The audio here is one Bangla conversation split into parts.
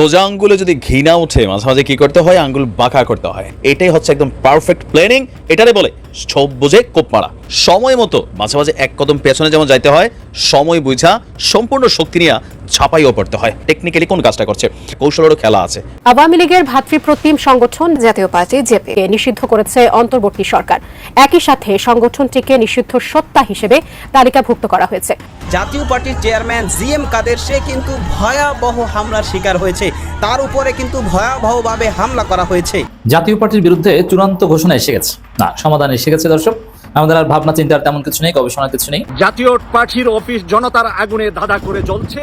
সোজা আঙ্গুলে যদি ঘৃণা ওঠে, মাঝে মাঝে কি করতে হয়? আঙ্গুল বাঁকা করতে হয়। এটাই হচ্ছে একদম পারফেক্ট প্ল্যানিং এটারে বলে সব বুঝে কোপ মারা সময় মতো মাঝে মাঝে এক কদম পেছনে যেমন যাইতে হয় সময় বুঝা সম্পূর্ণ শক্তি নিয়ে ছাপাইও পড়তে হয়। টেকনিক্যালি কোন কাজটা করছে? কৌশলেরও খেলা আছে। আওয়ামী লীগের ভাতৃপ্রতিম সংগঠন জাতীয় পার্টি জেপি নিষিদ্ধ করেছে অন্তর্বর্তী সরকার। একই সাথে সংগঠনটিকে নিষিদ্ধ সত্তা হিসেবে তালিকাভুক্ত করা হয়েছে। জাতীয় পার্টির চেয়ারম্যান জি এম কাদের সে কিন্তু ভয়াবহ হামলার শিকার হয়েছে। তার উপরে কিন্তু ভয়াবহভাবে হামলা করা হয়েছে। জাতীয় পার্টির বিরুদ্ধে চূড়ান্ত ঘোষণা এসে গেছে। না সমাধান এসে গেছে দর্শক। আমাদের আর ভাবনা চিন্তার তেমন কিছু নেই গবেষণার কিছু নেই। জাতীয় পার্টির অফিস জনতার আগুনে ধাঁধা করে জ্বলছে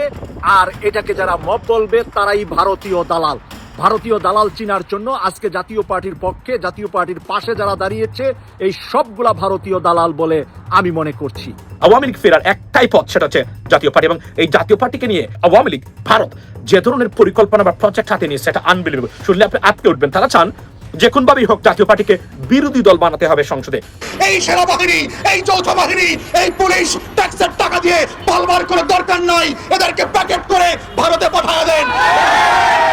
আর এটাকে যারা মব বলবে তারাই ভারতীয় দালাল। ভারতীয় দালাল চিনার জন্য আজকে জাতীয় পার্টির পক্ষে জাতীয় পার্টির পাশে যারা দাঁড়িয়েছে এই সবগুলা ভারতীয় দালাল বলে আমি মনে করছি। আওয়ামী লীগ ফেরার একটাই পথ সেটা হচ্ছে জাতীয় পার্টি এবং এই জাতীয় পার্টিকে নিয়ে আওয়ামী লীগ ভারত যে ধরনের পরিকল্পনা বা প্রজেক্ট হাতে নিয়ে সেটা আনবিলিভেবল শুনলে আপনি আটকে উঠবেন। তারা চান যে কোনভাবেই হোক জাতীয় পার্টিকে বিরোধী দল বানাতে হবে সংসদে। এই সেনাবাহিনী এই যৌথ বাহিনী এই পুলিশ ট্যাক্সের টাকা দিয়ে পালবার কোনো দরকার নাই। এদেরকে প্যাকেট করে ভারতে পাঠায় দেন।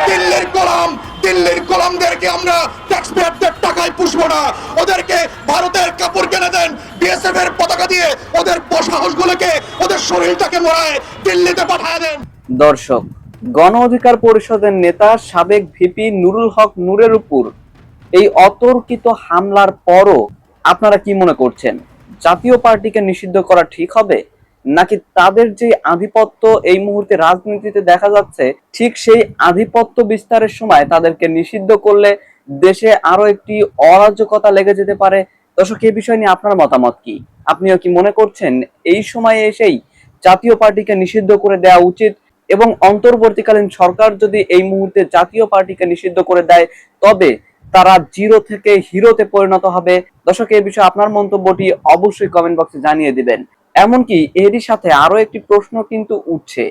দিল্লির গোলাম দিল্লির গোলামদেরকে আমরা ট্যাক্স পেয়ারদের টাকায় পুষবো না। ওদেরকে ভারতের কাপড় কেনে দেন বিএসএফ এর পতাকা দিয়ে ওদের সাহসগুলোকে ওদের শরীরটাকে মরায় দিল্লিতে পাঠায় দেন। দর্শক গণ অধিকার পরিষদের নেতা সাবেক ভিপি নুরুল হক নুরের উপর এই অতর্কিত হামলার পরও আপনারা কি মনে করছেন? জাতীয় পার্টিকে নিষিদ্ধ করা ঠিক হবে? নাকি তাদের যে আধিপত্য এই মুহূর্তে রাজনীতিতে দেখা যাচ্ছে, ঠিক সেই আধিপত্য বিস্তারের সময় তাদেরকে নিষিদ্ধ করলে দেশে আরও একটি অরাজকতা লেগে যেতে পারে? দর্শক এই বিষয় নিয়ে আপনার মতামত কি? আপনিও কি মনে করছেন এই সময়ে এসেই জাতীয় পার্টিকে নিষিদ্ধ করে দেওয়া উচিত এবং অন্তর্বর্তীকালীন সরকার যদি এই মুহূর্তে জাতীয় পার্টিকে নিষিদ্ধ করে দেয়, তবে তারা জিরো থেকে হিরোতে পরিণত হবে। দর্শক এই বিষয়ে আপনার মন্তব্যটি অবশ্যই কমেন্ট বক্সে জানিয়ে দিবেন। এমনকি এরই সাথে আরও একটি প্রশ্ন কিন্তু উঠছে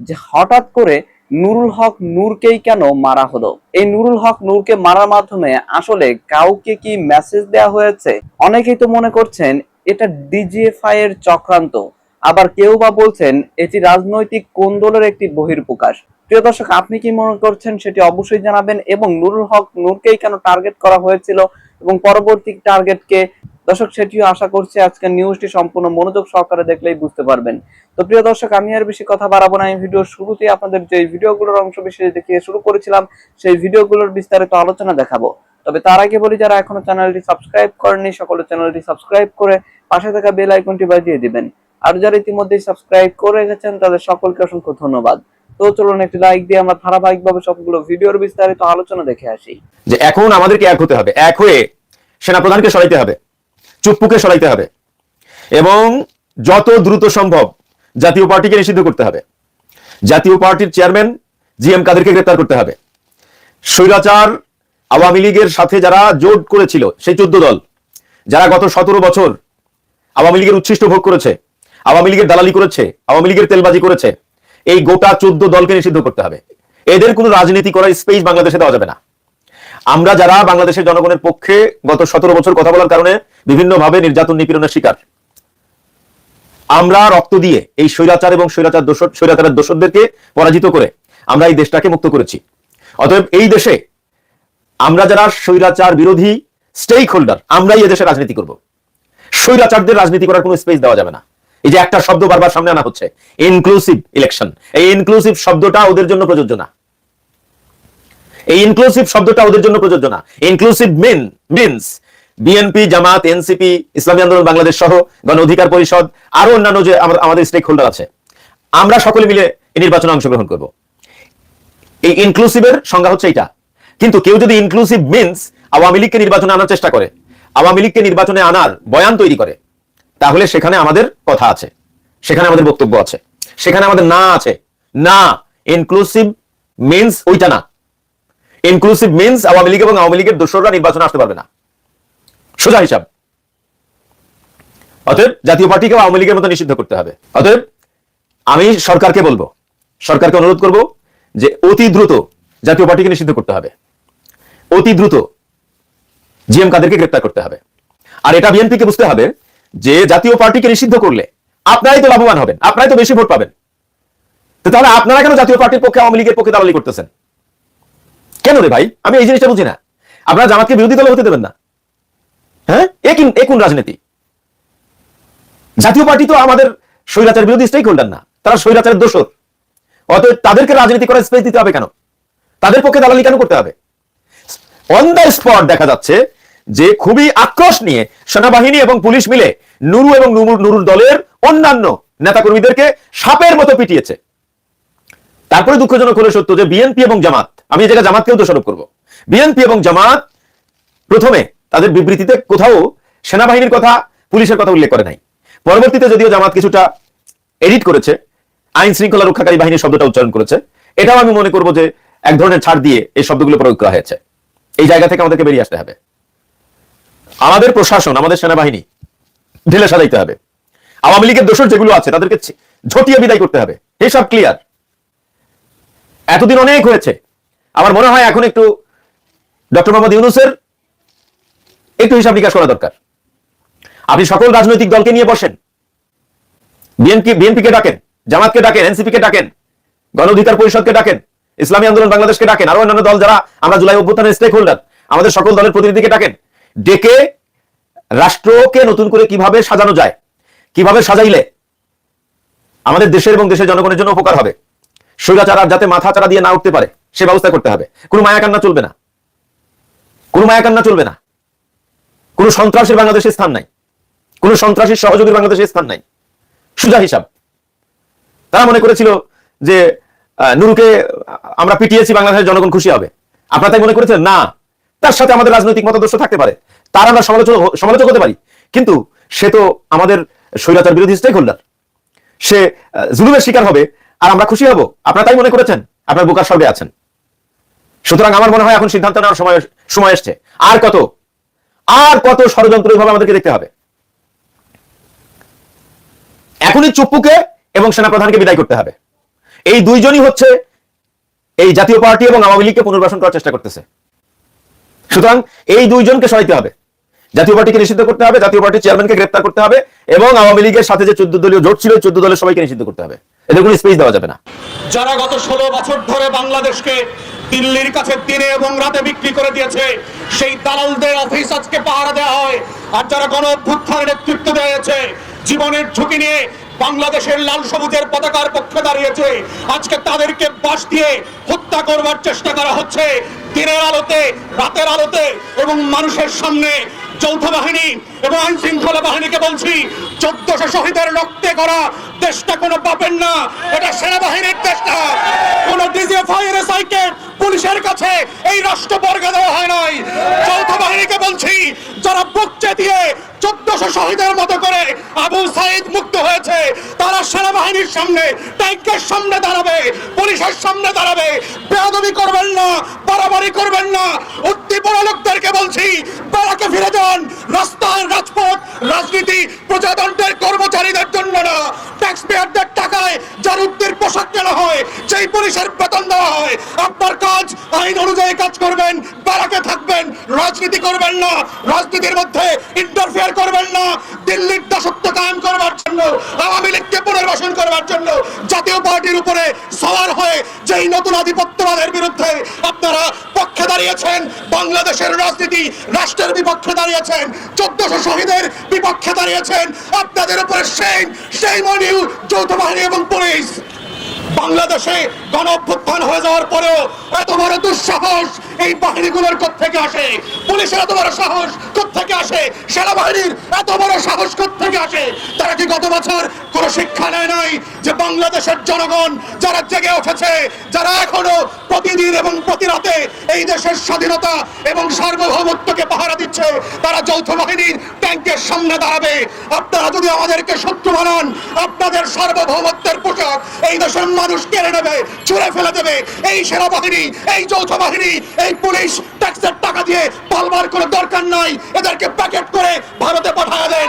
যে হঠাৎ করে নুরুল হক নূরকেই কেন মারা হলো? এই নুরুল হক নূরকে মারার মাধ্যমে আসলে কাউকে কি মেসেজ দেওয়া হয়েছে? অনেকেই তো মনে করছেন এটা ডিজিএফআই এর চক্রান্ত। আবার কেউ বা বলছেন এটি রাজনৈতিক কোন্দলের একটি বহির্প্রকাশ। প্রিয় দর্শক, আপনি কি মনে করছেন সেটি অবশ্যই জানাবেন এবং নুরুল হক নূরকেই কেন টার্গেট করা হয়েছিল এবং পরবর্তী টার্গেটকে? দর্শক, সেটিও আশা করছি আজকের নিউজটি সম্পূর্ণ মনোযোগ সহকারে দেখলেই বুঝতে পারবেন। তো প্রিয় দর্শক, আমি আর বেশি কথা বাড়াবো না। এই ভিডিও শুরুতে আপনাদের যে ভিডিওগুলোর অংশ বিশেষ দেখিয়ে শুরু করেছিলাম, সেই ভিডিওগুলোর বিস্তারিত আলোচনা দেখাবো। তবে তার আগে বলি, যারা এখনও চ্যানেলটি সাবস্ক্রাইব করেননি, সকলে চ্যানেলটি সাবস্ক্রাইব করে পাশে থাকা বেল আইকনটি বাজিয়ে দিবেন। আর যারা ইতিমধ্যে সাবস্ক্রাইব করে গেছেন তাদের সকলকে অসংখ্য ধন্যবাদ। তো চলুন একটি লাইক দিয়ে আমরা ধারাবাহিকভাবে সবগুলো ভিডিওর বিস্তারিত আলোচনা দেখে আসি। যে এখন আমাদেরকে এক হতে হবে, এক হয়ে সেনাপ্রধানকে সরাইতে হবে, চুপ্পুকে সরাইতে হবে এবং যত দ্রুত সম্ভব জাতীয় পার্টিকে নিষিদ্ধ করতে হবে। জাতীয় পার্টির চেয়ারম্যান জি এম কাদেরকে গ্রেপ্তার করতে হবে। স্বৈরাচার আওয়ামী লীগের সাথে যারা জোট করেছিল, সেই চোদ্দ দল, যারা গত সতেরো বছর আওয়ামী লীগের উচ্ছিষ্ট ভোগ করেছে আওয়ামী লীগের দালালি করেছে, আওয়ামী লীগের তেলবাজি করেছে। এই গোটা চোদ্দ দলকে নিষিদ্ধ করতে হবে। এদের কোনো রাজনীতি করার স্পেস বাংলাদেশে দেওয়া যাবে না। আমরা যারা বাংলাদেশের জনগণের পক্ষে গত সতেরো বছর কথা বলার কারণে বিভিন্নভাবে নির্যাতন নিপীড়নের শিকার। আমরা রক্ত দিয়ে এই স্বৈরাচার এবং স্বৈরাচার দোষর স্বৈরাচারের দোষরদেরকে পরাজিত করে আমরা এই দেশটাকে মুক্ত করেছি। অতএব এই দেশে আমরা যারা স্বৈরাচার বিরোধী স্টেক হোল্ডার আমরাই এদেশে রাজনীতি করব। স্বৈরাচারদের রাজনীতি করার কোনো স্পেস দেওয়া যাবে না। এই যে একটা শব্দ বারবার সামনে আনা হচ্ছে ইনক্লুসিভ ইলেকশন এই ইনক্লুসিভ শব্দটা ওদের জন্য প্রযোজ্য না। এই ইনক্লুসিভ শব্দটা ওদের জন্য প্রযোজ্য না। Inclusive mean means BNP Jamaat NCP Islami Andolon, Bangladesh সহ গণ অধিকার পরিষদ, আরও অন্যান্য যে আমাদের স্টেক হোল্ডার আছে, আমরা সকলে মিলে এই নির্বাচনে অংশগ্রহণ করব। এই ইনক্লুসিভের সংজ্ঞা হচ্ছে এটা কিন্তু কেউ যদি ইনক্লুসিভ মিনস আওয়ামী লীগকে নির্বাচনে আনার চেষ্টা করে, আওয়ামী লীগকে নির্বাচনে আনার বয়ান তৈরি করে তাহলে সেখানে আমাদের কথা আছে। সেখানে আমাদের বক্তব্য আছে। সেখানে আমাদের না আছে। না ইনক্লুসিভ মিনস ওইটা না। ইনক্লুসিভ মিনস আওয়ামী লীগ এবং আওয়ামী লীগের দোসররা নির্বাচনে আসতে পারবে না। সোজা হিসাব। অতএব জাতীয় পার্টিকে আওয়ামী লীগের মতো নিষিদ্ধ করতে হবে। অতএব আমি সরকারকে বলব, সরকারকে অনুরোধ করব যে অতি দ্রুত জাতীয় পার্টিকে নিষিদ্ধ করতে হবে। অতি দ্রুত জিএম কাদেরকে গ্রেপ্তার করতে হবে। আর এটা বিএনপিকে বুঝতে হবে যে জাতীয় পার্টিকে নিষিদ্ধ করলে আপনারাই তো লাভবান হবেন, আপনারাই তো বেশি ভোট পাবেন। তো তাহলে আপনারা কেন জাতীয় পার্টির পক্ষে, আওয়ামী লীগের পক্ষে দালালি করতেছেন? কেন রে ভাই? আমি এই জিনিসটা বুঝি না। আপনারা জামাতকে বিরোধী দল হতে দেবেন না। হ্যাঁ? এ কোন রাজনীতি? জাতীয় পার্টি তো আমাদের স্বৈরাচার বিরোধী স্টেক হোল্ডার না, তারা স্বৈরাচারের দোষর। অতএব তাদেরকে রাজনীতি করার স্পেস দিতে হবে কেন? তাদের পক্ষে দালালি কেন করতে হবে? অন দ্য স্পট দেখা যাচ্ছে যে খুবই আক্রোশ নিয়ে সেনাবাহিনী এবং পুলিশ মিলে নুরু এবং নুরুর দলের অন্যান্য নেতাকর্মীদেরকে সাপের মতো পিটিয়েছে। তারপরে দুঃখজনক হলে সত্য যে বিএনপি এবং জামাত, আমি এই জায়গায় জামাতকেও দোষারোপ করব। বিএনপি এবং জামাত প্রথমে তাদের বিবৃতিতে কোথাও সেনাবাহিনীর কথা, পুলিশের কথা উল্লেখ করে নাই। পরবর্তীতে যদিও জামাত কিছুটা এডিট করেছে, আইন শৃঙ্খলা রক্ষাকারী বাহিনীর শব্দটা উচ্চারণ করেছে, এটাও আমি মনে করব যে এক ধরনের ছাড় দিয়ে এই শব্দগুলো প্রয়োগ করা হয়েছে। এই জায়গা থেকে আমাদেরকে বেরিয়ে আসতে হবে। আমাদের প্রশাসন, আমাদের সেনাবাহিনী, ঢেলে সাজাইতে হবে। আওয়ামী লীগের দোষর যেগুলো আছে, তাদেরকে ঝটিয়ে বিদায় করতে হবে। এসব ক্লিয়ার এতদিন অনেক হয়েছে। আমার মনে হয় এখন একটু ডক্টর মোহাম্মদ ইউনুসের একটু হিসাব নিকাশ করা দরকার। আপনি সকল রাজনৈতিক দলকে নিয়ে বসেন। বিএনপি বিএনপিকে ডাকেন, জামাতকে ডাকেন এনসিপি কে ডাকেন, গণ অধিকার পরিষদকে ডাকেন, ইসলামী আন্দোলন বাংলাদেশকে ডাকেন, আরও অন্যান্য দল যারা আমরা জুলাই অভ্যুত্থানের স্টেক হোল্ডার আমাদের সকল দলের প্রতিনিধিকে ডাকেন। ডেকে রাষ্ট্রকে নতুন করে কীভাবে সাজানো যায়, কীভাবে সাজাইলে আমাদের দেশের এবং দেশের জনগণের জন্য উপকার হবে। স্বৈরাচার আর যাতে মাথা চারা দিয়ে না উঠতে পারে, সে ব্যবস্থা করতে হবে। কোনো মায়া কান্না চলবে না। কোনো মায়া কান্না চলবে না। কোনো সন্ত্রাসের বাংলাদেশের স্থান নাই। কোনো সন্ত্রাসীর সহযোগীর বাংলাদেশের স্থান নাই। সুজা হিসাব। তারা মনে করেছিল যে নুরুকে আমরা পিটিয়েছি, বাংলাদেশের জনগণ খুশি হবে। আপনারা তাই মনে করেছেন না। তার সাথে আমাদের রাজনৈতিক মতাদর্শ থাকতে পারে। তার আমরা সমালোচক সমালোচক হতে পারি। কিন্তু সে তো আমাদের স্বৈরাচার বিরোধী স্টেক হোল্ডার সে জুলুমের শিকার হবে, আর আমরা খুশি হব। আপনারা তাই মনে করেছেন? আপনার বোকার স্বর্গে আছেন। সুতরাং আমার মনে হয় এখন সিদ্ধান্ত নেওয়ার সময় সময় এসছে। আর কত? আর কত ষড়যন্ত্র এইভাবে আমাদেরকে দেখতে হবে। এখনই চুপ্পুকে এবং সেনাপ্রধানকে বিদায় করতে হবে। এই দুইজনই হচ্ছে এই জাতীয় পার্টি এবং আওয়ামী লীগকে পুনর্বাসন করার চেষ্টা করতেছে। সুতরাং এই দুইজনকে সরাইতে হবে। জাতীয় পার্টিকে নিষিদ্ধ করতে হবে, জাতীয় পার্টির চেয়ারম্যানকে গ্রেপ্তার করতে হবে এবং আওয়ামী লীগের সাথে যে চোদ্দ দলীয় জোট ছিল চোদ্দ দলের সবাইকে নিষিদ্ধ করতে হবে। এদের কোনো স্পেস দেওয়া যাবে না। যারা গত ষোলো বছর ধরে বাংলাদেশকে দিল্লির কাছে দিনে এবং রাতে বিক্রি করে দিয়েছে, সেই দালালদের অফিস আজকে পাহারা দেওয়া হয়। আর যারা গণ অভ্যুত্থানের নেতৃত্ব দিয়েছে, জীবনের ঝুঁকি নিয়ে বাংলাদেশের লাল সবুজের পতাকার পক্ষে দাঁড়িয়েছে। আজকে তাদেরকে বাস দিয়ে হত্যা করবার চেষ্টা করা হচ্ছে। দিনের আলোতে, রাতের আলোতে এবং মানুষের সামনে যৌথ বাহিনী এবং আইন শৃঙ্খলা বাহিনীকে বলছি, চোদ্দশো শহীদের রক্তে করা দেশটা কোনো পাবেন না, এটা সেনাবাহিনীর দেশ না কোন পুলিশের কাছে এই রাষ্ট্র বর্গে দেওয়া হয় নাই। যৌথ বাহিনীকে বলছি, যারা বুক চেতিয়ে চোদ্দশো শহীদের মতো করে আবু সাইদ মুক্ত হয়েছে। তারা সেনাবাহিনীর সামনে ট্যাঙ্কের সামনে দাঁড়াবে, পুলিশের সামনে দাঁড়াবে। বেয়াদবি করবেন না, বাড়াবাড়ি করবেন না। উদ্দীপন লোকদেরকে বলছি, বেড়াকে ফিরে যান। রাস্তায় রাজপথ, রাজনীতি, প্রজাতন্ত্রের কর্মচারীদের জন্য না। ট্যাক্স পেয়ারদের টাকায় যার উদ্দির পোশাক কেনা হয় সেই পুলিশের বেতন দেওয়া হয়। আপনার কাজ, আইন অনুযায়ী কাজ করবেন, বেড়াকে থাকবেন, রাজনীতি করবেন না। রাজনীতির মধ্যে ইন্টারফেয়ার করবেন না। দিল্লির দাসত্ব কায়েম করবার জন্য, আওয়ামী লীগকে পুনর্বাসন করবার জন্য জাতীয় পার্টির উপরে সওয়ার হয়ে যেই নতুন আধিপত্যবাদের বিরুদ্ধে আপনারা পক্ষে দাঁড়িয়েছেন, বাংলাদেশের রাজনীতি রাষ্ট্রের বিপক্ষে দাঁড়িয়েছেন, চোদ্দশো শহীদের বিপক্ষে দাঁড়িয়েছেন, আপনাদের উপরে সেই সেই মনিউ যৌথ বাহিনী এবং পুলিশ। বাংলাদেশে গণ অভ্যুত্থান হয়ে যাওয়ার পরেও এত বড় দুঃসাহস এই বাহিনীগুলোর থেকে আসে? পুলিশের এত বড় সাহস থেকে আসে? সেনাবাহিনীর এত বড় সাহস থেকে আসে? তারা কি গত বছর কোনো শিক্ষা নেয় নাই যে বাংলাদেশের জনগণ যারা জেগে উঠেছে, যারা এখনও প্রতিদিন এবং প্রতি রাতে এই দেশের স্বাধীনতা এবং সার্বভৌমত্বকে পাহারা দিচ্ছে। তারা যৌথ বাহিনীর ট্যাঙ্কের সামনে দাঁড়াবে। আপনারা যদি আমাদেরকে শত্রু বানান, আপনাদের সার্বভৌমত্বের পোশাক এই দেশের মানুষ কেড়ে নেবে, ছুঁড়ে ফেলে দেবে। এই সেনাবাহিনী, এই যৌথ বাহিনী, এই পুলিশ ট্যাক্সের টাকা দিয়ে পালবার কোনো দরকার নাই। এদেরকে প্যাকেট করে ভারতে পাঠায় দেন।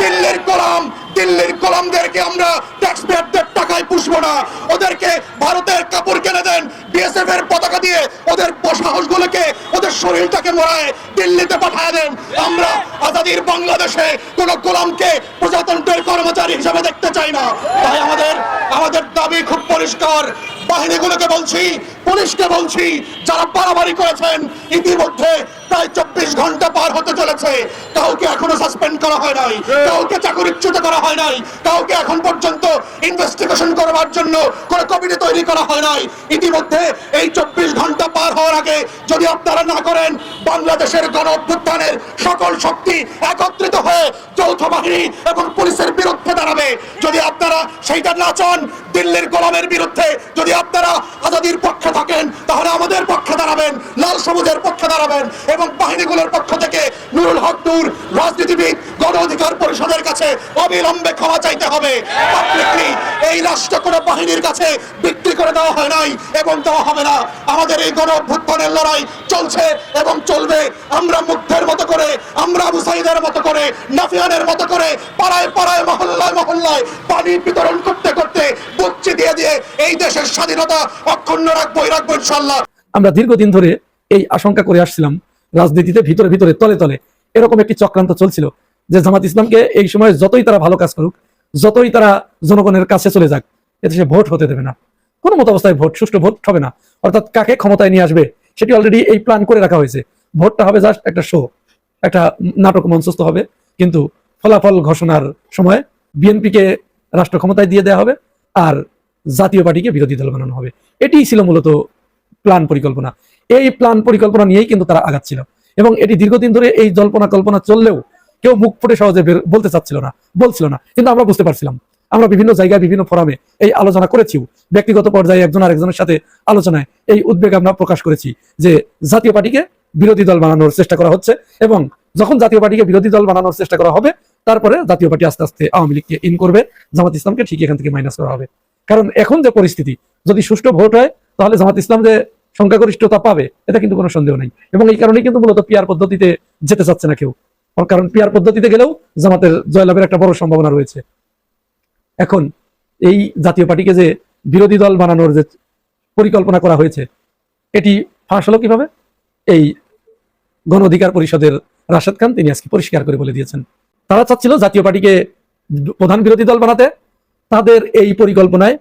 দিল্লির গোলাম দিল্লির কলমদেরকে আমরা ট্যাক্স পেয়ারদের টাকায় পুষবো না। ওদেরকে ভারতের কাপড় কিনে দেন বিএসএফ এর পতাকা দিয়ে ওদের সাহসগুলোকে ওদের শরীরটাকে মরায় দিল্লিতে পাঠায় দেন। আমরা আজাদির বাংলাদেশে কোন গোলামকে প্রজাতন্ত্রের কর্মচারী হিসেবে দেখতে চাই না। তাই আমাদের আমাদের দাবি খুব পরিষ্কার। বাহিনীগুলোকে বলছি, পুলিশকে বলছি, যারা বাড়াবাড়ি করেছেন, ইতিমধ্যে প্রায় চব্বিশ ঘণ্টা পার হতে চলেছে। কাউকে এখনও সাসপেন্ড করা হয় নাই, কাউকে চাকরিচ্যুত করা হয় নাই, কাউকে এখন পর্যন্ত ইনভেস্টিগেশন করবার জন্য কোন কমিটি তৈরি করা হয় নাই। ইতিমধ্যে এই চব্বিশ ঘণ্টা পার হওয়ার আগে যদি আপনারা না করেন, বাংলাদেশের গণ অভ্যুত্থানের সকল শক্তি একত্রিত হয়ে যৌথ বাহিনী এবং পুলিশের বিরুদ্ধে দাঁড়াবে। যদি আপনারা সেইটা না চান, দিল্লির গোলামের বিরুদ্ধে যদি আপনারা আজাদির পক্ষে থাকেন, তাহলে আমাদের পক্ষে দাঁড়াবেন, লাল সবুজের পক্ষে দাঁড়াবেন এবং বাহিনীগুলোর পক্ষ থেকে নুরুল হক নূর, রাজনীতিবিদ, গণ অধিকার পরিষদের কাছে অবিলম্বে ক্ষমা চাইতে হবে। এই রাষ্ট্র কোনো বাহিনীর কাছে বিক্রি করে দেওয়া হয় নাই এবং দেওয়া হবে না? আমাদের এই গণ অভ্যুত্থানের লড়াই চলছে এবং চলবে। আমরা মুগ্ধের মতো করে, আমরা মুসাইদের মতো করে, নাফিয়ানের মতো করে পাড়ায় পাড়ায়, মহল্লায় মহল্লায় পানি বিতরণ করতে করতে বুকচি দিয়ে দিয়ে এই দেশের স্বাধীনতা রাখব রাখব ইনশাল্লাহ আমরা দীর্ঘদিন ধরে এই আশঙ্কা করে আসছিলাম, রাজনীতিতে ভিতরে ভিতরে, তলে তলে, এরকম একটি চক্রান্ত চলছিল যে জামাত ইসলামকে এই সময় যতই তারা ভালো কাজ করুক, যতই তারা জনগণের কাছে চলে যাক এতে সে ভোট হতে দেবে না। কোনো মতো অবস্থায় ভোট, সুষ্ঠু ভোট হবে না। অর্থাৎ কাকে ক্ষমতায় নিয়ে আসবে, সেটি অলরেডি এই প্ল্যান করে রাখা হয়েছে। ভোটটা হবে জাস্ট একটা শো একটা নাটক মঞ্চস্থ হবে। কিন্তু ফলাফল ঘোষণার সময় বিএনপিকে রাষ্ট্র ক্ষমতায় দিয়ে দেওয়া হবে। আর জাতীয় পার্টিকে বিরোধী দল বানানো হবে। এটিই ছিল মূলত প্ল্যান পরিকল্পনা। এই প্ল্যান পরিকল্পনা নিয়েই কিন্তু তারা আগাচ্ছিল। এবং এটি দীর্ঘদিন ধরে এই জল্পনা কল্পনা চললেও কেউ মুখ ফুটে সহজে বলতে চাচ্ছিল না, বলছিল না। কিন্তু আমরা বুঝতে পারছিলাম। আমরা বিভিন্ন জায়গায়, বিভিন্ন ফোরামে এই আলোচনা করেছিও ব্যক্তিগত পর্যায়ে একজন আরেকজনের সাথে আলোচনায় এই উদ্বেগ আমরা প্রকাশ করেছি যে জাতীয় পার্টিকে বিরোধী দল বানানোর চেষ্টা করা হচ্ছে এবং যখন জাতীয় পার্টিকে বিরোধী দল বানানোর চেষ্টা করা হবে, তারপরে জাতীয় পার্টি আস্তে আস্তে আওয়ামী লীগকে ইন করবে। জামাত ইসলামকে ঠিক এখান থেকে মাইনাস করা হবে। কারণ এখন যে পরিস্থিতি, যদি সুষ্ঠু ভোট হয়, তাহলে জামাত ইসলাম যে সংখ্যাগরিষ্ঠতা পাবে, এটা কিন্তু কোনো সন্দেহ নেই। এবং এই কারণেই কিন্তু মূলত পিয়ার পদ্ধতিতে যেতে চাচ্ছে না কেউ। কারণ পিয়ার পদ্ধতিতে গেলেও জামাতের জয়লাভের একটা বড় সম্ভাবনা রয়েছে। এখন এই জাতীয় পার্টিকে যে বিরোধী দল বানানোর যে পরিকল্পনা করা হয়েছে, এটি ফাঁস হলো কীভাবে? এই গণ অধিকার পরিষদের রাশেদ খান, তিনি আজকে পরিষ্কার করে বলে দিয়েছেন। তারা চাচ্ছিল জাতীয় পার্টিকে প্রধান বিরোধী দল বানাতে তাদের এই পরিকল্পনায়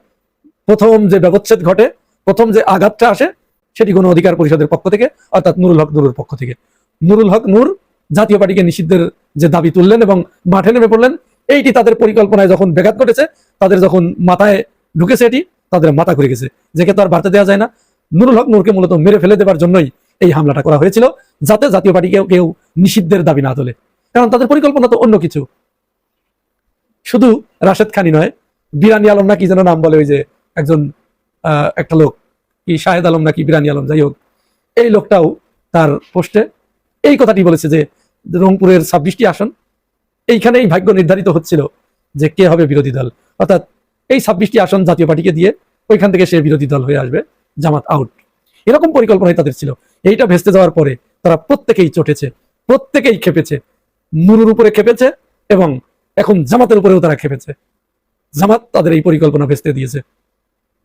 প্রথম যে ব্যবচ্ছেদ ঘটে, প্রথম যে আঘাতটা আসে, সেটি গণ অধিকার পরিষদের পক্ষ থেকে, অর্থাৎ নুরুল হক নুরুর পক্ষ থেকে। নুরুল হক নূর জাতীয় পার্টিকে নিষিদ্ধের যে দাবি তুললেন এবং মাঠে নেমে পড়লেন, এইটি তাদের পরিকল্পনায় যখন ব্যাঘাত ঘটেছে, তাদের যখন মাথায় ঢুকেছে এটি, তাদের মাথা ঘুরে গেছে যেকে তো আর বাড়তে দেওয়া যায় না। নুরুল হক নূরকে মূলত মেরে ফেলে দেওয়ার জন্যই এই হামলাটা করা হয়েছিল, যাতে জাতীয় পার্টিকে কেউ নিষিদ্ধের দাবি না তোলে। কারণ তাদের পরিকল্পনা তো অন্য কিছু। শুধু রাশেদ খানি নয় বিরানি আলম না কি যেন নাম বলে ওই যে একজন একটা লোক, কি শাহেদ আলম নাকি বিরানি আলম, যাই হোক। এই লোকটাও তার পোস্টে এই কথাটি বলেছে যে রংপুরের ছাব্বিশটি আসন, এইখানেই ভাগ্য নির্ধারিত হচ্ছিল যে কে হবে বিরোধী দল। অর্থাৎ এই ছাব্বিশটি আসন জাতীয় পার্টিকে দিয়ে ওইখান থেকে সে বিরোধী দল হয়ে আসবে, জামাত আউট। এরকম পরিকল্পনাই তাদের ছিল। এইটা ভেস্তে যাওয়ার পরে তারা প্রত্যেকেই চটেছে, প্রত্যেকেই খেপেছে, নুরুর উপরে খেপেছে এবং এখন জামাতের উপরেও তারা খেপেছে। জামাত তাদের এই পরিকল্পনা ভেস্তে দিয়েছে।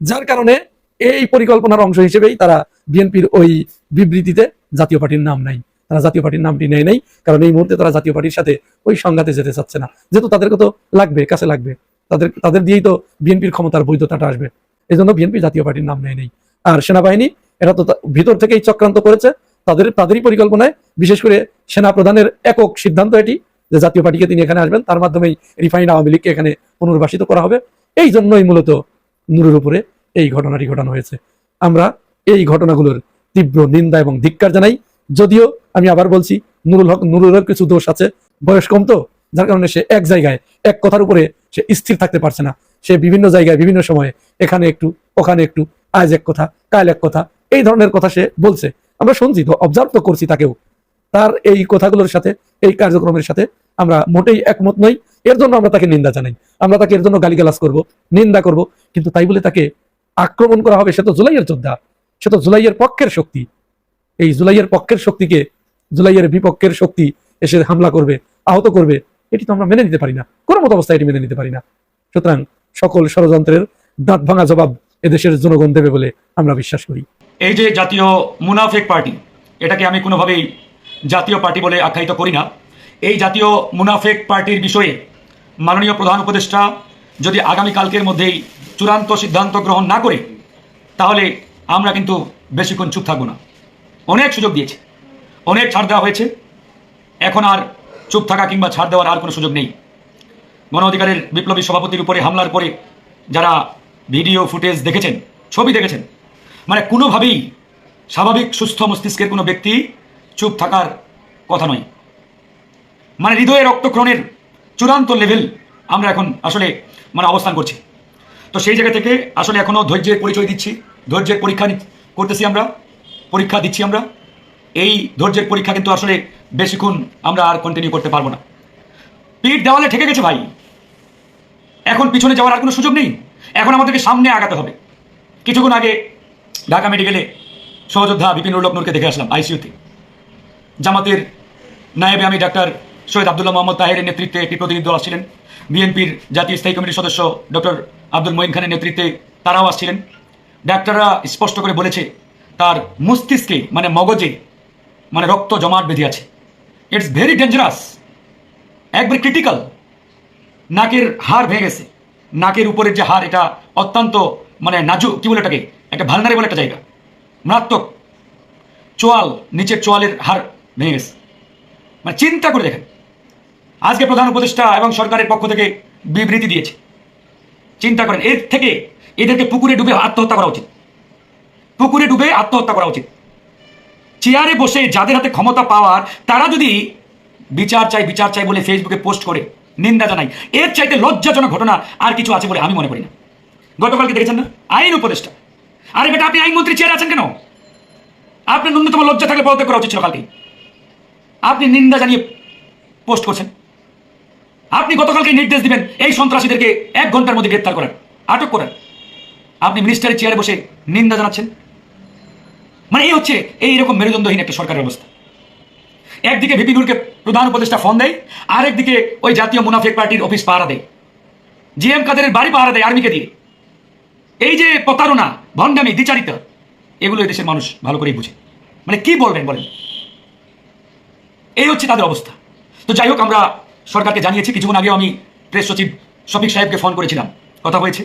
যার কারণে এই পরিকল্পনার অংশ হিসেবেই তারা বিএনপির ওই বিবৃতিতে জাতীয় পার্টির নাম নাই তারা জাতীয় পার্টির নামটি নেয় নাই, কারণ এই মুহূর্তে তারা জাতীয় পার্টির সাথে ওই সংঘাতে যেতে চাচ্ছে না। যেহেতু তাদেরকে তো লাগবে, কাছে লাগবে। তাদের তাদের দিয়েই তো বিএনপির ক্ষমতার বৈধতাটা আসবে। এই জন্য বিএনপি জাতীয় পার্টির নাম নেয় নেই। আর সেনাবাহিনী, এরা তো ভিতর থেকেই চক্রান্ত করেছে। তাদের, তাদেরই পরিকল্পনায় বিশেষ করে সেনা প্রধানের একক সিদ্ধান্ত এটি। যে জাতীয় পার্টিকে তিনি এখানে আসবেন, তার মাধ্যমেই রিফাইন্ড আওয়ামী লীগকে এখানে পুনর্বাসিত করা হবে। এই জন্যই মূলত নূরের উপরে এই ঘটনাটি ঘটানো হয়েছে। আমরা এই ঘটনাগুলোর তীব্র নিন্দা এবং ধিক্কার জানাই। যদিও আমি আবার বলছি, নুরুল হক, নুরুলের কিছু দোষ আছে। বয়স কম তো, যার কারণে সে এক জায়গায়, এক কথার উপরে সে স্থির থাকতে পারছে না। সে বিভিন্ন জায়গায়, বিভিন্ন সময়ে এখানে একটু, ওখানে একটু, আজ এক কথা, কাল এক কথা, এই ধরনের কথা সে বলছে। আমরা শুনছি, তো অবজার্ভ তো করছি তাকেও। তার এই কথাগুলোর সাথে, এই কার্যক্রমের সাথে আমরা মোটেই একমত নই। এর জন্য আমরা তাকে নিন্দা জানাই। আমরা তাকে এর জন্য গালিগালাজ করব, নিন্দা করব। কিন্তু তাই বলে তাকে আক্রমণ করা হবে, সে তো জুলাইয়ের যোদ্ধা। সে তো জুলাইয়ের পক্ষের শক্তি। এই জুলাইয়ের পক্ষের শক্তিকে, জুলাইয়ের বিপক্ষের শক্তি এসে হামলা করবে, আহত করবে, এটি তো আমরা মেনে নিতে পারি না। কোনো মতো অবস্থায় এটি মেনে নিতে পারি না। সুতরাং সকল ষড়যন্ত্রের দাঁত ভাঙা জবাব এদেশের জনগণ দেবে বলে আমরা বিশ্বাস করি। এই যে জাতীয় মুনাফেক পার্টি, এটাকে আমি কোনোভাবেই জাতীয় পার্টি বলে আখ্যায়িত করি না। এই জাতীয় মুনাফেক পার্টির বিষয়ে মাননীয় প্রধান উপদেষ্টা যদি আগামীকালকের মধ্যেই চূড়ান্ত সিদ্ধান্ত গ্রহণ না করে, তাহলে আমরা কিন্তু বেশিক্ষণ চুপ থাকব না। অনেক সুযোগ দিয়েছে। অনেক ছাড় দেওয়া হয়েছে। এখন আর চুপ থাকা কিংবা ছাড় দেওয়ার আর কোনো সুযোগ নেই। গণ অধিকারের বিপ্লবী সভাপতির উপরে হামলার পরে যারা ভিডিও ফুটেজ দেখেছেন, ছবি দেখেছেন মানে কোনোভাবেই স্বাভাবিক সুস্থ মস্তিষ্কের কোনো ব্যক্তি চুপ থাকার কথা নয়। মানে হৃদয়ে রক্তক্ষরণের চূড়ান্ত লেভেল আমরা এখন আসলে মানে অবস্থান করছি। তো সেই জায়গা থেকে আসলে এখনও ধৈর্যের পরিচয় দিচ্ছি, ধৈর্যের পরীক্ষা করতেছি আমরা, পরীক্ষা দিচ্ছি আমরা। এই ধৈর্যের পরীক্ষা কিন্তু আসলে বেশিক্ষণ আমরা আর কন্টিনিউ করতে পারব না। পিঠ দেওয়ালে ঠেকে গেছে ভাই। এখন পিছনে যাওয়ার আর কোনো সুযোগ নেই। এখন আমাদেরকে সামনে আগাতে হবে। কিছুক্ষণ আগে ঢাকা মেডিকেলে সহযোদ্ধা বিপিন উল্লকনুরকে দেখে আসলাম আইসিইউতে জামাতের নায়েবে আমি ডাক্তার সৈয়দ আবদুল্লাহ মোহাম্মদ তাহেরের নেতৃত্বে একটি প্রতিনিধি দল আসছিলেন। বিএনপির জাতীয় স্থায়ী কমিটির সদস্য ডক্টর আব্দুল মঈন খানের নেতৃত্বে তারাও আসছিলেন। ডাক্তাররা স্পষ্ট করে বলেছে, তার মস্তিষ্কে মানে মগজে মানে রক্ত জমাট বেঁধে আছে। ইটস ভেরি ডেঞ্জারাস একবারে ক্রিটিক্যাল নাকের হাড় ভেঙে গেছে। নাকের উপরের যে হাড়, এটা অত্যন্ত মানে নাজুক, কি বলে এটাকে? একটা ভালনারেবল একটা জায়গা। মারাত্মক। চোয়াল, নিচের চোয়ালের হাড় ভেঙে গেছে মানে চিন্তা করে দেখেন। আজকে প্রধান উপদেষ্টা এবং সরকারের পক্ষ থেকে বিবৃতি দিয়েছে। চিন্তা করেন, এর থেকে এদেরকে পুকুরে ডুবে আত্মহত্যা করা উচিত। পুকুরে ডুবে আত্মহত্যা করা উচিত। চেয়ারে বসে যাদের হাতে ক্ষমতা পাওয়ার, তারা যদি বিচার চাই বিচার চাই বলে ফেসবুকে পোস্ট করে, নিন্দা জানাই এর চাইতে লজ্জাজনক ঘটনা আর কিছু আছে বলে আমি মনে করি না। গতকালকে দেখেছেন না? আইন উপদেষ্টা। আরে বেটা, আপনি আইনমন্ত্রী চেয়ারে আছেন কেন? আপনার ন্যূনতম লজ্জা থাকলে পদত্যাগ করা উচিত ছিল আপনি নিন্দা জানিয়ে পোস্ট করছেন। আপনি গতকালকে নির্দেশ দিবেন এই সন্ত্রাসীদেরকে এক ঘণ্টার মধ্যে গ্রেপ্তার করেন আটক করেন আপনি মিনিস্টারের চেয়ারে বসে নিন্দা জানাচ্ছেন। মানে এই হচ্ছে এই রকম মেরুদণ্ডহীন একটা সরকারের অবস্থা। একদিকে ভিপি নুরকে প্রধান উপদেষ্টা ফোন দেয়, আরেকদিকে ওই জাতীয় মুনাফেক পার্টির অফিস পাহারা দেয়। জি এম কাদেরের বাড়ি পাহারা দেয় আর্মিকে দিয়ে। এই যে প্রতারণা, ভণ্ডামি, দ্বিচারিতা, এগুলো দেশের মানুষ ভালো করেই বুঝে। মানে কি বলবেন বলেন? এই হচ্ছে তাদের অবস্থা। তো যাই হোক, আমরা সরকারকে জানিয়েছি, কিছুক্ষণ আগেও আমি প্রেস সচিব শফিক সাহেবকে ফোন করেছিলাম। কথা হয়েছে।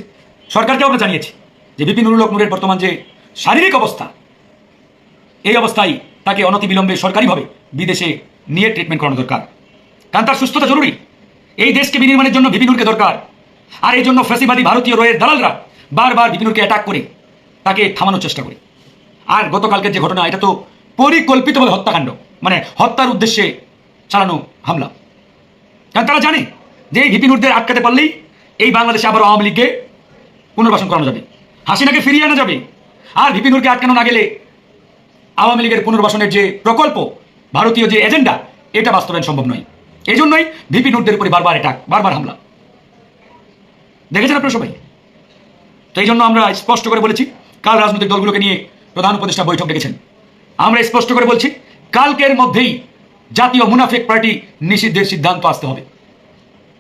সরকারকেও আমরা জানিয়েছি যে বিপিন উল্লক নূরের বর্তমান যে শারীরিক অবস্থা, এই অবস্থায় তাকে অনতিবিলম্বে সরকারিভাবে বিদেশে নিয়ে ট্রিটমেন্ট করানো দরকার। কারণ তার সুস্থতা জরুরি। এই দেশকে বিনির্মাণের জন্য বিপিনুরকে দরকার। আর এই জন্য ফ্যাসিবাদী ভারতীয় রয়ের দালালরা বারবার বিপিনুরকে অ্যাটাক করে, তাকে থামানোর চেষ্টা করে। আর গতকালকের যে ঘটনা, এটা তো পরিকল্পিতভাবে হত্যাকাণ্ড। মানে হত্যার উদ্দেশ্যে চালানো হামলা। কারণ তারা জানে যে এই ভিপিনুরদের আটকাতে পারলেই এই বাংলাদেশে আবার আওয়ামী লীগকে পুনর্বাসন করানো যাবে। হাসিনাকে ফিরিয়ে আনা যাবে। আর ভিপিনুরকে আটকানো না গেলে আওয়ামী লীগের পুনর্বাসনের যে প্রকল্প, ভারতীয় যে এজেন্ডা, এটা বাস্তবায়ন সম্ভব নয়। এই জন্যই ভিপি নুরদের উপরে বারবার অ্যাটাক বারবার হামলা। দেখেছেন আপনারা সবাই? তো এই জন্য আমরা স্পষ্ট করে বলেছি, কাল রাজনৈতিক দলগুলোকে নিয়ে প্রধান উপদেষ্টা বৈঠক ডেকেছেন। আমরা স্পষ্ট করে বলছি কালকের মধ্যেই জাতীয় মুনাফেক পার্টি নিষিদ্ধের সিদ্ধান্ত আসতে হবে।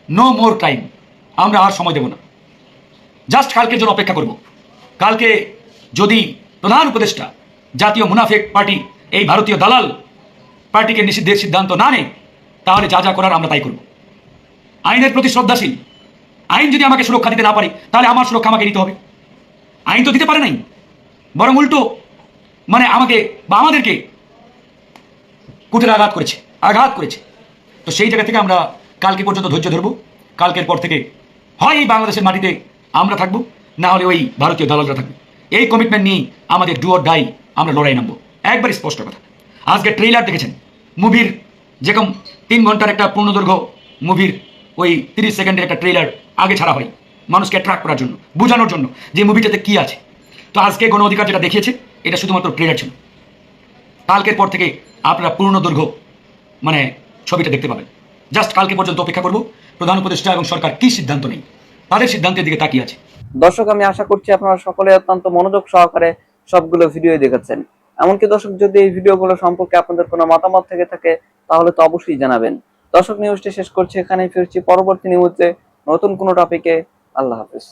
নো মোর টাইম আমরা আর সময় দেব না। জাস্ট কালকের জন্য অপেক্ষা করব। কালকে যদি প্রধান উপদেষ্টা জাতীয় মুনাফেক পার্টি, এই ভারতীয় দালাল পার্টিকে নিষিদ্ধের সিদ্ধান্ত না নেয়, তাহলে যা যা করার আমরা তাই করব। আইনের প্রতি শ্রদ্ধাশীল। আইন যদি আমাকে সুরক্ষা দিতে না পারে, তাহলে আমার সুরক্ষা আমাকে নিতে হবে। আইন তো দিতে পারে নাই। বরং উল্টো মানে আমাকে বা আমাদেরকে কুঠের আঘাত করেছে আঘাত করেছে। তো সেই জায়গা থেকে আমরা কালকে পর্যন্ত ধৈর্য ধরবো। কালকের পর থেকে হয় এই বাংলাদেশের মাটিতে আমরা থাকব, না হলে ওই ভারতীয় দালালরা থাকবে। এই কমিটমেন্ট নিয়েই আমাদের ডু অর ডাই আমরা লড়াই নামবো। একবার স্পষ্ট কথা। আজকে ট্রেলার দেখেছেন? মুভির যেরকম তিন ঘণ্টার একটা পূর্ণদৈর্ঘ্য মুভির ওই তিরিশ সেকেন্ডের একটা ট্রেলার আগে ছাড়া হয়। মানুষকে অ্যাট্রাক্ট করার জন্য, বোঝানোর জন্য যে মুভিটাতে কী আছে। তো আজকে গণ অধিকার যেটা দেখিয়েছে, এটা শুধুমাত্র ট্রেলার ছিল। কালকের পর থেকে আপনারা পূর্ণ দৈর্ঘ্য মানে ছবিটা দেখতে পাবেন। জাস্ট কালকে পর্যন্ত অপেক্ষা করব, প্রধান উপদেষ্টা এবং সরকার কী সিদ্ধান্ত নেই, তাদের সিদ্ধান্তের দিকে তাকিয়ে আছে। দর্শক, আমি আশা করছি আপনারা সকলে অত্যন্ত মনোযোগ সহকারে সবগুলো ভিডিও দেখেছেন। এমনকি দর্শক, যদি এই ভিডিওগুলো সম্পর্কে আপনাদের কোনো মতামত থেকে থাকে, তাহলে তো অবশ্যই জানাবেন। দর্শক, নিউজটি শেষ করছি এখানেই ফিরছি। পরবর্তী নিউজে নতুন কোনো টপিকে আল্লাহ হাফিজ।